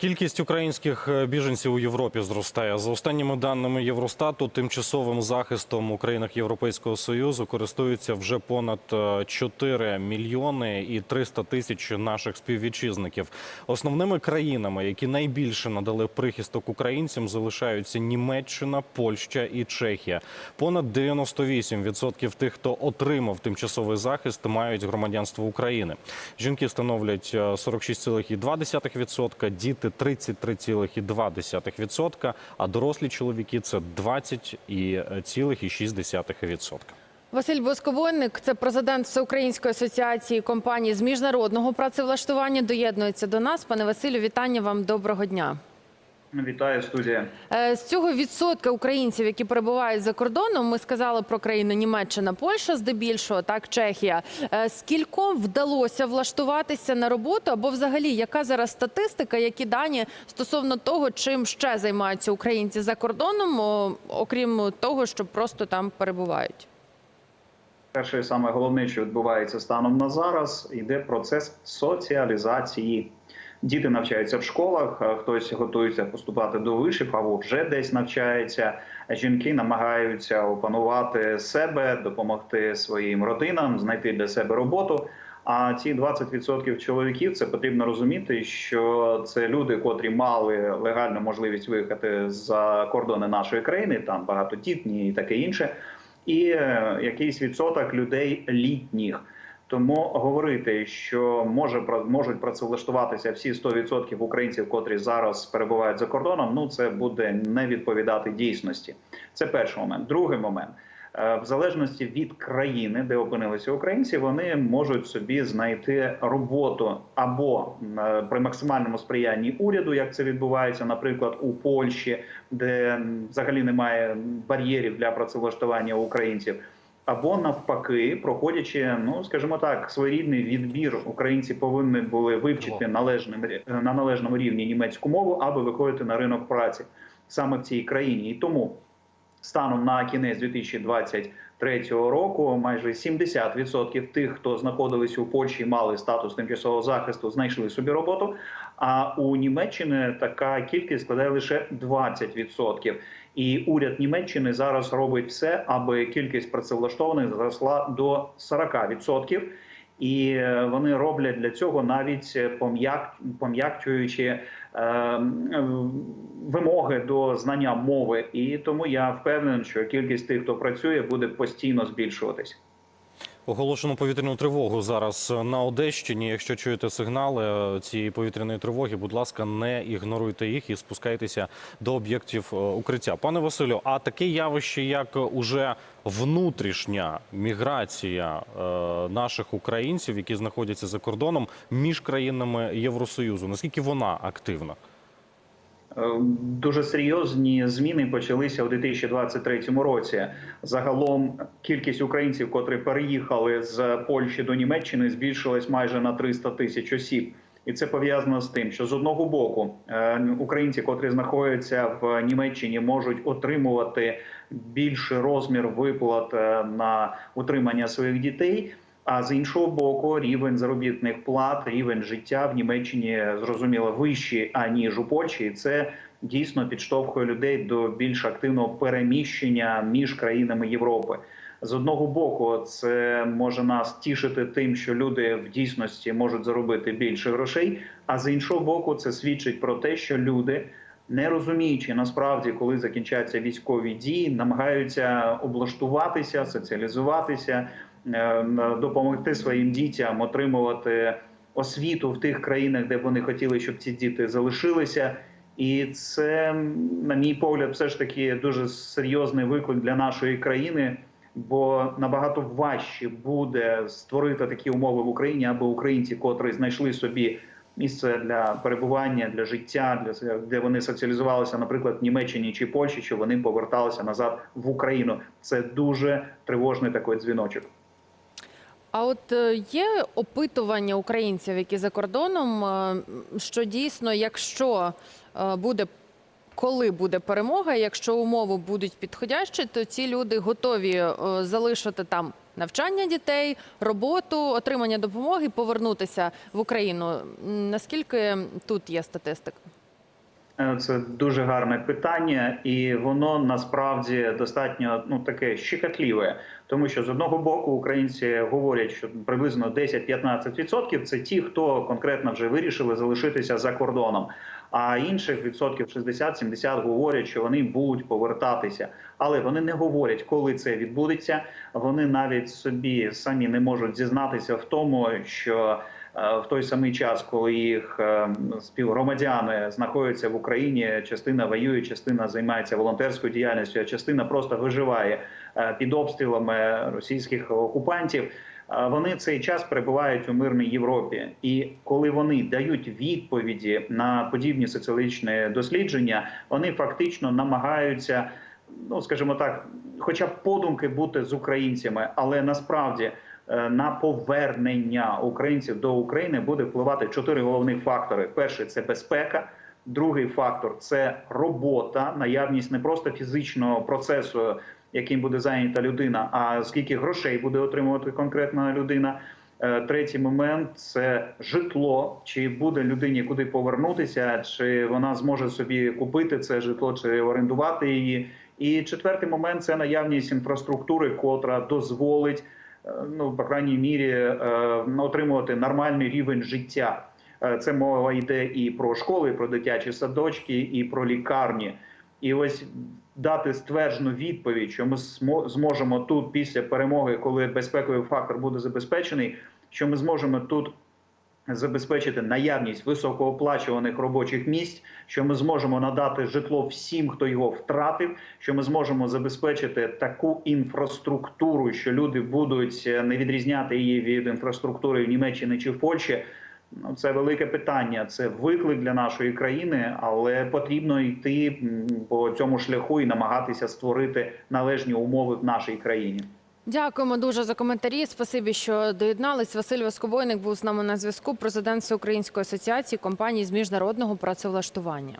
Кількість українських е, біженців у Європі зростає. За останніми даними Євростату, тимчасовим захистом у країнах Європейського союзу користуються вже понад е, 4 мільйони і 300 тисяч наших співвітчизників. Основними країнами, які найбільше надали прихисток українцям, залишаються Німеччина, Польща і Чехія. Понад 98% тих, хто отримав тимчасовий захист, мають громадянство України. Жінки становлять е, 46,2%, діти 33,2%, а дорослі чоловіки це 20,6%. Василь Восковойник, це президент Всеукраїнської асоціації компаній з міжнародного працевлаштування. Доєднується до нас. Пане Василю, вітання вам. Доброго дня. Вітаю студія. Е, З цього відсотка українців, які перебувають за кордоном, ми сказали про країни Німеччина, Польща, здебільшого, так Чехія. Е, Скільком вдалося влаштуватися на роботу, або взагалі яка зараз статистика, які дані стосовно того, чим ще займаються українці за кордоном, окрім того, що просто там перебувають? Перше, і саме головне, що відбувається станом на зараз, йде процес соціалізації. Діти навчаються в школах, хтось готується поступати до вишів або вже десь навчається. Жінки намагаються опанувати себе, допомогти своїм родинам, знайти для себе роботу. А ці 20% чоловіків це потрібно розуміти, що це люди, котрі мали легальну можливість виїхати за кордони нашої країни, там багатодітні і таке інше, і е, якийсь відсоток людей літніх. Тому говорити, що може можуть працевлаштуватися всі 100% українців, котрі зараз перебувають за кордоном. Ну це буде не відповідати дійсності. Це перший момент. Другий момент. Е, В залежності від країни, де опинилися українці, вони можуть собі знайти роботу або е, при максимальному сприянні уряду, як це відбувається, наприклад, у Польщі, де взагалі немає бар'єрів для працевлаштування українців. Або навпаки, проходячи, ну скажімо так, своєрідний відбір, українці повинні були вивчити належним на належному рівні німецьку мову, аби виходити на ринок праці саме в цій країні. І тому станом на кінець 2023 року майже 70% тих, хто знаходились у Польщі, мали статус тимчасового захисту, знайшли собі роботу. А у Німеччини така кількість складає лише 20%. І уряд Німеччини зараз робить все, аби кількість працевлаштованих зросла до 40%. І е, вони роблять для цього навіть е, пом'як пом'якчуючи е, вимоги до знання мови. І тому я впевнений, що кількість тих, хто працює, буде постійно збільшуватись. Оголошено повітряну тривогу зараз на Одещині. Якщо чуєте сигнали е, цієї повітряної тривоги, будь ласка, не ігноруйте їх і спускайтеся до об'єктів е, укриття. Пане Василю, а таке явище, як уже внутрішня міграція е, наших українців, які знаходяться за кордоном між країнами Євросоюзу, наскільки вона активна? Е, Дуже серйозні зміни почалися у 2023 році. Загалом кількість українців, котрі переїхали з Польщі до Німеччини, збільшилась майже на 300 тисяч осіб. І це пов'язано з тим, що з одного боку е, українці, котрі знаходяться в Німеччині, можуть отримувати більший розмір виплат е, на утримання своїх дітей. А з іншого боку, рівень заробітних плат, рівень життя в Німеччині зрозуміло вищий аніж у Польщі. І це дійсно підштовхує людей до більш активного переміщення між країнами Європи. З одного боку, це може нас тішити тим, що люди в дійсності можуть заробити більше грошей. А з іншого боку, це свідчить про те, що люди, не розуміючи насправді, коли закінчаться військові дії, намагаються облаштуватися, соціалізуватися, допомогти своїм дітям отримувати освіту в тих країнах, де вони хотіли, щоб ці діти залишилися. І це, на мій погляд, все ж таки дуже серйозний виклик для нашої країни. Бо набагато важче буде створити такі умови в Україні, аби українці, котрі знайшли собі місце для перебування, для життя, для де вони соціалізувалися, наприклад, в Німеччині чи Польщі, що вони поверталися назад в Україну. Це дуже тривожний такий дзвіночок. А от е, є опитування українців, які за кордоном, е, що дійсно, якщо е, буде коли буде перемога, якщо умови будуть підходящі, то ці люди готові залишити там навчання дітей, роботу, отримання допомоги, повернутися в Україну. Наскільки тут є статистика? Е, Це дуже гарне питання, і воно насправді достатньо ну таке щекотливе, тому що з одного боку українці говорять, що приблизно 10-15% – це ті, хто конкретно вже вирішили залишитися за кордоном. А інших відсотків 60-70 говорять, що вони будуть повертатися, але вони не говорять, коли це відбудеться. Вони навіть собі самі не можуть зізнатися в тому, що в той самий час, коли їх е, співгромадяни знаходяться в Україні, частина воює, частина займається волонтерською діяльністю, а частина просто виживає е, під обстрілами російських окупантів. Е, Вони цей час перебувають у мирній Європі, і коли вони дають відповіді на подібні соціологічні дослідження, вони фактично намагаються, ну скажімо так, хоча б подумки бути з українцями, але насправді е, на повернення українців до України буде впливати чотири головних фактори: перший це безпека. Другий фактор це робота, наявність не просто фізичного процесу, яким буде зайнята людина, а скільки грошей буде отримувати конкретна людина. Е, Третій момент це житло. Чи буде людині куди повернутися, чи вона зможе собі купити це житло, чи орендувати її. І четвертий момент це наявність інфраструктури, котра дозволить, е, ну по крайній мірі, е, отримувати нормальний рівень життя. Е, Це мова йде і про школи, і про дитячі садочки, і про лікарні. І ось дати стверджену відповідь, що ми зможемо тут після перемоги, коли безпековий фактор буде забезпечений, що ми зможемо тут забезпечити наявність високооплачуваних робочих місць, що ми зможемо надати житло всім, хто його втратив, що ми зможемо забезпечити таку інфраструктуру, що люди будуть е, не відрізняти її від інфраструктури в Німеччині чи в Польщі. Ну, це велике питання, це виклик для нашої країни, але потрібно йти по цьому шляху і намагатися створити належні умови в нашій країні. Дякуємо дуже за коментарі. Спасибі, що доєднались. Василь Воскобойник був з нами на зв'язку. Президент Всеукраїнської асоціації компаній з міжнародного працевлаштування.